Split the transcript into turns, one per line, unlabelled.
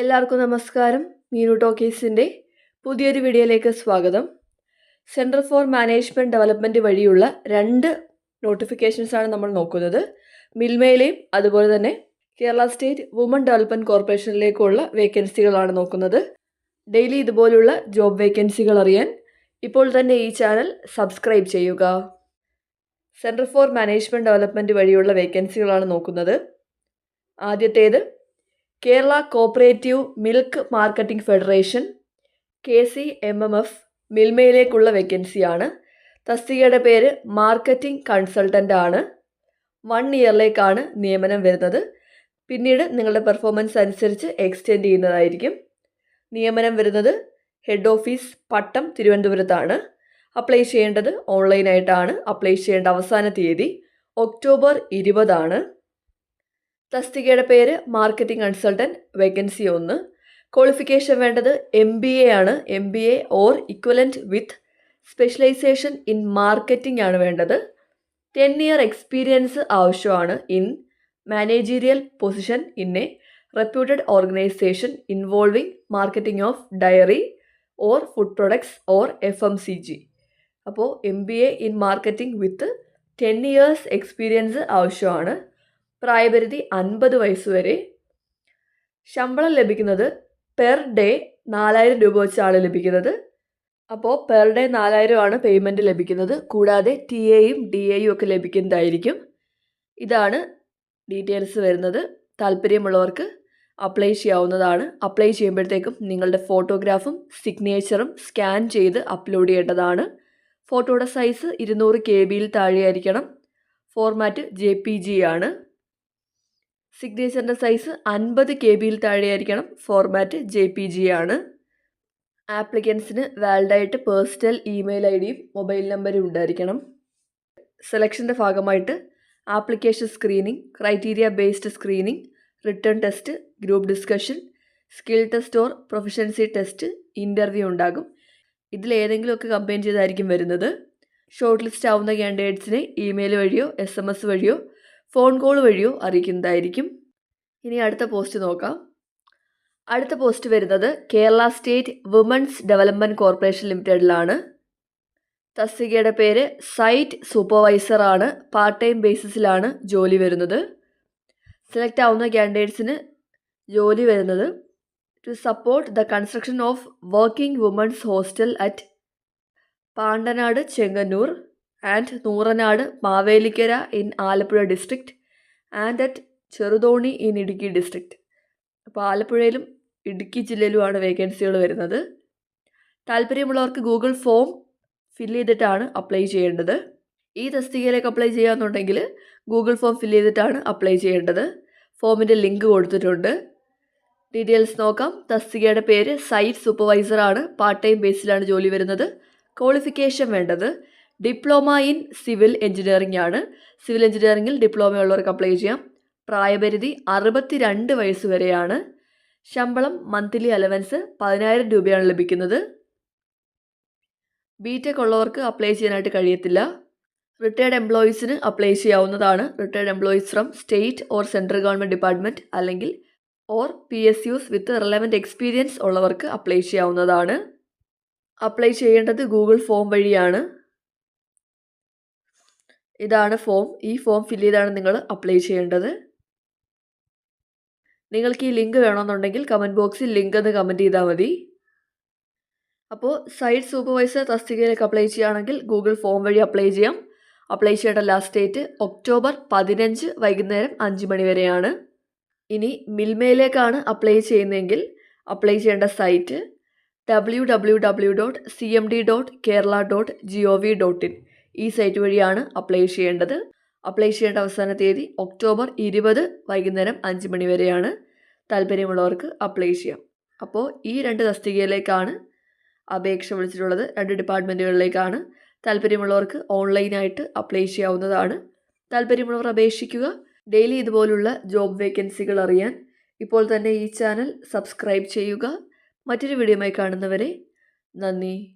എല്ലാവർക്കും നമസ്കാരം. മീനു ടോക്കീസിന്റെ പുതിയൊരു വീഡിയോയിലേക്ക് സ്വാഗതം. സെന്റർ ഫോർ മാനേജ്മെന്റ് ഡെവലപ്മെന്റ് വഴിയുള്ള രണ്ട് നോട്ടിഫിക്കേഷൻസാണ് നമ്മൾ നോക്കുന്നത്. മിൽമയിലെയും അതുപോലെ തന്നെ കേരള സ്റ്റേറ്റ് വുമൺ ഡെവലപ്മെന്റ് കോർപ്പറേഷനിലേക്കുള്ള വേക്കൻസികളാണ് നോക്കുന്നത്. ഡെയിലി ഇതുപോലുള്ള ജോബ് വേക്കൻസികൾ അറിയാൻ ഇപ്പോൾ തന്നെ ഈ ചാനൽ സബ്സ്ക്രൈബ് ചെയ്യുക. സെന്റർ ഫോർ മാനേജ്മെന്റ് ഡെവലപ്മെന്റ് വഴിയുള്ള വേക്കൻസികളാണ് നോക്കുന്നത്. ആദ്യത്തേത് Kerala cooperative milk marketing federation K C M M F മിൽമയിലേക്കുള്ള വേക്കൻസിയാണ് തസ്തികയുടെ പേര് മാർക്കറ്റിംഗ് കൺസൾട്ടന്റ് ആണ്. വൺ ഇയറിലേക്കാണ് നിയമനം വരുന്നത്. പിന്നീട് നിങ്ങളുടെ പെർഫോമൻസ് അനുസരിച്ച് എക്സ്റ്റെൻഡ് ചെയ്യുന്നതായിരിക്കും. നിയമനം വരുന്നത് ഹെഡ് ഓഫീസ് പട്ടം തിരുവനന്തപുരത്താണ് അപ്ലൈ ചെയ്യേണ്ടത് ഓൺലൈനായിട്ടാണ് അപ്ലൈ ചെയ്യേണ്ട അവസാന തീയതി ഒക്ടോബർ ഇരുപതാണ്. തസ്തികയുടെ പേര് മാർക്കറ്റിംഗ് കൺസൾട്ടന്റ് വേക്കൻസി ഒന്ന്. ക്വാളിഫിക്കേഷൻ വേണ്ടത് എം ബി എ ആണ്. M B A or equivalent with specialisation in marketing ആണ് വേണ്ടത്. ടെൻ ഇയർ എക്സ്പീരിയൻസ് ആവശ്യമാണ് in managerial position in a reputed organisation involving marketing of dairy or food products or F M C G അപ്പോൾ M B A in marketing with ten years experience ആവശ്യമാണ്. പ്രായപരിധി അൻപത് വയസ്സ് വരെ. ശമ്പളം ലഭിക്കുന്നത് per day നാലായിരം രൂപ വെച്ചാണ് ലഭിക്കുന്നത്. അപ്പോൾ പെർ ഡേ നാലായിരം ആണ് പേയ്മെന്റ് ലഭിക്കുന്നത്. കൂടാതെ ടി എയും ഡി എയും ഒക്കെ ലഭിക്കുന്നതായിരിക്കും. ഇതാണ് ഡീറ്റെയിൽസ് വരുന്നത്. താല്പര്യമുള്ളവർക്ക് അപ്ലൈ ചെയ്യാവുന്നതാണ്. അപ്ലൈ ചെയ്യുമ്പോഴത്തേക്കും നിങ്ങളുടെ ഫോട്ടോഗ്രാഫും സിഗ്നേച്ചറും സ്കാൻ ചെയ്ത് അപ്ലോഡ് ചെയ്യേണ്ടതാണ്. ഫോട്ടോയുടെ സൈസ് ഇരുന്നൂറ് കെ ബിയിൽ താഴെയായിരിക്കണം. ഫോർമാറ്റ് ജെ പി ജി ആണ്. സിഗ്നേച്ചറിന്റെ സൈസ് അൻപത് കെ ബിയിൽ താഴെയായിരിക്കണം. ഫോർമാറ്റ് ജെ പി ജി ആണ്. ആപ്ലിക്കൻസിന് വാലിഡായിട്ട് പേഴ്സണൽ ഇമെയിൽ ഐ ഡിയും മൊബൈൽ നമ്പറും ഉണ്ടായിരിക്കണം. സെലക്ഷന്റെ ഭാഗമായിട്ട് application screening criteria based screening written test group discussion skill test or proficiency test interview ഉണ്ടാകും. ഇതിലേതെങ്കിലുമൊക്കെ കമ്പയിൻ ചെയ്തായിരിക്കും വരുന്നത്. ഷോർട്ട് ലിസ്റ്റ് ആവുന്ന ക്യാൻഡിഡേറ്റ്സിനെ ഇമെയിൽ വഴിയോ എസ് എം എസ് വഴിയോ ഫോൺ കോൾ വഴിയോ അറിയിക്കുന്നതായിരിക്കും. ഇനി അടുത്ത പോസ്റ്റ് നോക്കാം. അടുത്ത പോസ്റ്റ് വരുന്നത് Kerala state women's development corporation ലിമിറ്റഡിലാണ് തസ്തികയുടെ പേര് സൈറ്റ് സൂപ്പർവൈസറാണ് പാർട്ട് ടൈം ബേസിസിലാണ് ജോലി വരുന്നത്. സെലക്ട് ആവുന്ന ക്യാൻഡിഡേറ്റ്സിന് ജോലി വരുന്നത്. To support the construction of working women's hostel at Pandanad Chengannur and Nooranad Mavelikkara in Alappuzha district and at Cheruthoni in Idukki district അപ്പോൾ ആലപ്പുഴയിലും ഇടുക്കി ജില്ലയിലുമാണ് വേക്കൻസികൾ വരുന്നത്. താല്പര്യമുള്ളവർക്ക് ഗൂഗിൾ ഫോം ഫില്ല് ചെയ്തിട്ടാണ് അപ്ലൈ ചെയ്യേണ്ടത്. ഈ തസ്തികയിലേക്ക് അപ്ലൈ ചെയ്യാമെന്നുണ്ടെങ്കിൽ ഗൂഗിൾ ഫോം ഫില്ല് ചെയ്തിട്ടാണ് അപ്ലൈ ചെയ്യേണ്ടത്. ഫോമിന്റെ ലിങ്ക് കൊടുത്തിട്ടുണ്ട്. ഡീറ്റെയിൽസ് നോക്കാം. തസ്തികയുടെ പേര് സൈറ്റ് സൂപ്പർവൈസറാണ് പാർട്ട് ടൈം ബേസിലാണ് ജോലി വരുന്നത്. ക്വാളിഫിക്കേഷൻ വേണ്ടത്. ഡിപ്ലോമ ഇൻ സിവിൽ എഞ്ചിനീയറിംഗ് ആണ്. സിവിൽ എഞ്ചിനീയറിംഗിൽ ഡിപ്ലോമ ഉള്ളവർക്ക് അപ്ലൈ ചെയ്യാം. പ്രായപരിധി അറുപത്തി രണ്ട് വയസ്സ് വരെയാണ്. ശമ്പളം മന്ത്ലി അലവൻസ് പതിനായിരം രൂപയാണ് ലഭിക്കുന്നത്. ബി ടെക് ഉള്ളവർക്ക് അപ്ലൈ ചെയ്യാനായിട്ട് കഴിയത്തില്ല. റിട്ടയർഡ് എംപ്ലോയീസിന് അപ്ലൈ ചെയ്യാവുന്നതാണ്. Retired employees from state or central government department അല്ലെങ്കിൽ or P S Us with relevant experience ഉള്ളവർക്ക് അപ്ലൈ ചെയ്യാവുന്നതാണ്. അപ്ലൈ ചെയ്യേണ്ടത് ഗൂഗിൾ ഫോം വഴിയാണ്. ഇതാണ് ഫോം ഈ ഫോം ഫില്ല് ചെയ്താണ് നിങ്ങൾ അപ്ലൈ ചെയ്യേണ്ടത്. നിങ്ങൾക്ക് ഈ ലിങ്ക് വേണമെന്നുണ്ടെങ്കിൽ കമന്റ് ബോക്സിൽ ലിങ്ക് എന്ന് കമന്റ് ചെയ്താൽ മതി. അപ്പോൾ സൈറ്റ് സൂപ്പർവൈസർ തസ്തികയിലേക്ക് അപ്ലൈ ചെയ്യുകയാണെങ്കിൽ ഗൂഗിൾ ഫോം വഴി അപ്ലൈ ചെയ്യാം. അപ്ലൈ ചെയ്യേണ്ട ലാസ്റ്റ് ഡേറ്റ് ഒക്ടോബർ പതിനഞ്ച് വൈകുന്നേരം അഞ്ച് മണി വരെയാണ്. ഇനി മിൽമയിലേക്കാണ് അപ്ലൈ ചെയ്യുന്നതെങ്കിൽ അപ്ലൈ ചെയ്യേണ്ട site W W W dot C M D dot Kerala dot G O V dot in ഈ സൈറ്റ് വഴിയാണ് അപ്ലൈ ചെയ്യേണ്ടത്. അപ്ലൈ ചെയ്യേണ്ട അവസാന തീയതി ഒക്ടോബർ ഇരുപത് വൈകുന്നേരം അഞ്ച് മണി വരെയാണ്. താല്പര്യമുള്ളവർക്ക് അപ്ലൈ ചെയ്യാം. അപ്പോൾ ഈ രണ്ട് തസ്തികയിലേക്കാണ് അപേക്ഷ വിളിച്ചിട്ടുള്ളത്. രണ്ട് ഡിപ്പാർട്ട്മെന്റുകളിലേക്കാണ് താല്പര്യമുള്ളവർക്ക് ഓൺലൈനായിട്ട് അപ്ലൈ ചെയ്യാവുന്നതാണ്. താല്പര്യമുള്ളവർ അപേക്ഷിക്കുക. ഡെയിലി ഇതുപോലുള്ള ജോബ് വേക്കൻസികൾ അറിയാൻ ഇപ്പോൾ തന്നെ ഈ ചാനൽ സബ്സ്ക്രൈബ് ചെയ്യുക. മറ്റൊരു വീഡിയോയുമായി കാണുന്നവരെ നന്ദി.